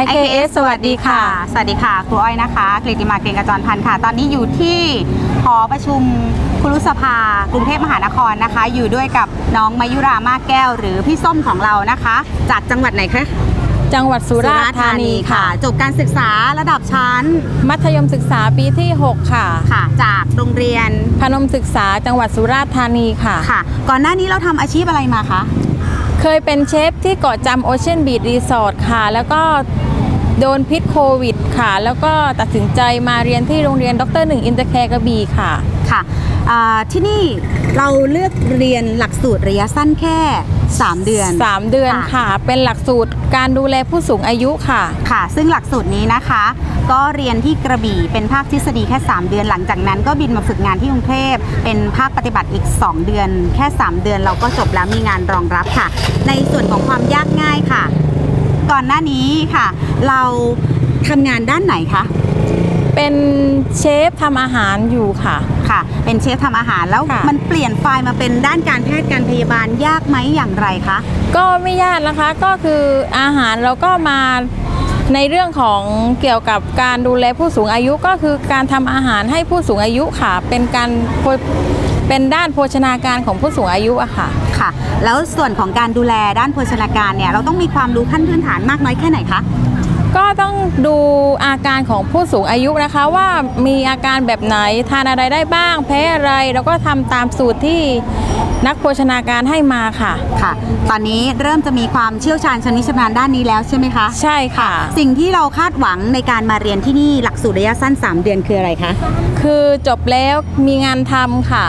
IKS สวัสดีค่ะ สวัสดีค่ะ ครูอ้อยนะคะกฤติมาเกรงกระจรพันธ์ค่ะ ตอนนี้อยู่ที่หอประชุมคุรุสภากรุงเทพมหานครนะคะ อยู่ด้วยกับน้องมายุรามาแก้ว หรือพี่ส้มของเรานะคะ จากจังหวัดไหนคะ จังหวัดสุราษฎร์ธานีค่ะ จบการศึกษาระดับชั้น มัธยมศึกษาปีที่ 6 ค่ะ ค่ะ จากโรงเรียนพนมศึกษาจังหวัดสุราษฎร์ธานีค่ะ ค่ะ ก่อนหน้านี้เราทำอาชีพอะไรมาคะ เคยเป็นเชฟที่เกาะจำโอเชียนบีดรีสอร์ทค่ะ แล้วก็โดนพิษโควิดค่ะ แล้วก็ตัดสินใจมาเรียนที่โรงเรียนดรหนึ่งอินเตอร์แคร์กระบี่ค่ะ ค่ะอ่าที่นี่เราเลือกเรียนหลักสูตรระยะสั้นแค่ 3 เดือน 3 เดือนค่ะ เป็นหลักสูตรการดูแลผู้สูงอายุค่ะค่ะ ซึ่งหลักสูตรนี้นะคะ ก็เรียนที่กระบี่เป็นภาคทฤษฎีแค่ 3 เดือนหลังจากนั้น ก็บินมาฝึกงานที่กรุงเทพเป็นภาคปฏิบัติอีก 2 เดือน แค่ 3 เดือนเราก็จบแล้วมีงานรองรับค่ะ ในส่วนของความยากง่ายค่ะ ก่อนหน้านี้ค่ะ เราทำงานด้านไหนคะ เป็นเชฟทำอาหารอยู่ค่ะ ค่ะ เป็นเชฟทำอาหารแล้วค่ะ มันเปลี่ยนไฟล์มาเป็นด้านการแพทย์การพยาบาลยากไหมอย่างไรคะ ก็ไม่ยากนะคะก็คืออาหารเราก็มาในเรื่องของเกี่ยวกับการดูแลผู้สูงอายุก็คือการทำอาหารให้ผู้สูงอายุค่ะ เป็นการโภเป็นด้านโภชนาการของผู้สูงอายุอะค่ะ ค่ะ แล้วส่วนของการดูแลด้านโภชนาการเนี่ยเราต้องมีความรู้ขั้นพื้นฐานมากน้อยแค่ไหนคะ ก็ต้องดูอาการของผู้สูงอายุนะคะว่ามีอาการแบบไหนทานอะไรได้บ้างแพ้อะไรแล้วก็ทำตามสูตรที่นักโภชนาการให้มาค่ะ ค่ะ ตอนนี้เริ่มจะมีความเชี่ยวชาญชำนิชำนาญด้านนี้แล้วใช่ไหมคะ ใช่ค่ะ สิ่งที่เราคาดหวังในการมาเรียนที่นี่หลักสูตรระยะสั้น 3 เดือนคืออะไรคะ คือจบแล้วมีงานทำค่ะ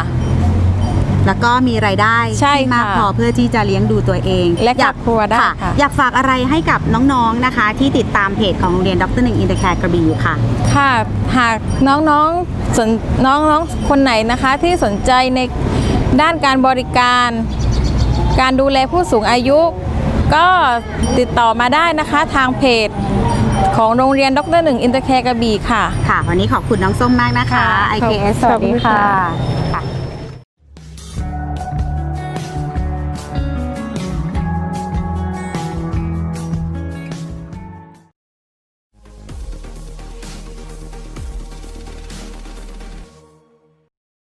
แล้วก็มีรายได้ใช่ที่มากค่ะพอเพื่อที่จะเลี้ยงดูตัวเองและครอบครัวได้ค่ะค่ะ อยากฝากอะไรให้กับน้องๆนะคะ ที่ติดตามเพจของโรงเรียนดรหนึ่งอินเตอร์แคร์กระบี่อยู่ค่ะ ค่ะหากน้องๆสนน้องๆคนไหนนะคะที่สนใจในด้านการบริการ การดูแลผู้สูงอายุ ก็ติดต่อมาได้นะคะทางเพจของโรงเรียนดรหนึ่งอินเตอร์แคร์กระบี่ค่ะ ค่ะ วันนี้ขอบคุณน้องส้มมากนะคะ ค่ะ IKS ขอบคุณสวัสดีค่ะค่ะ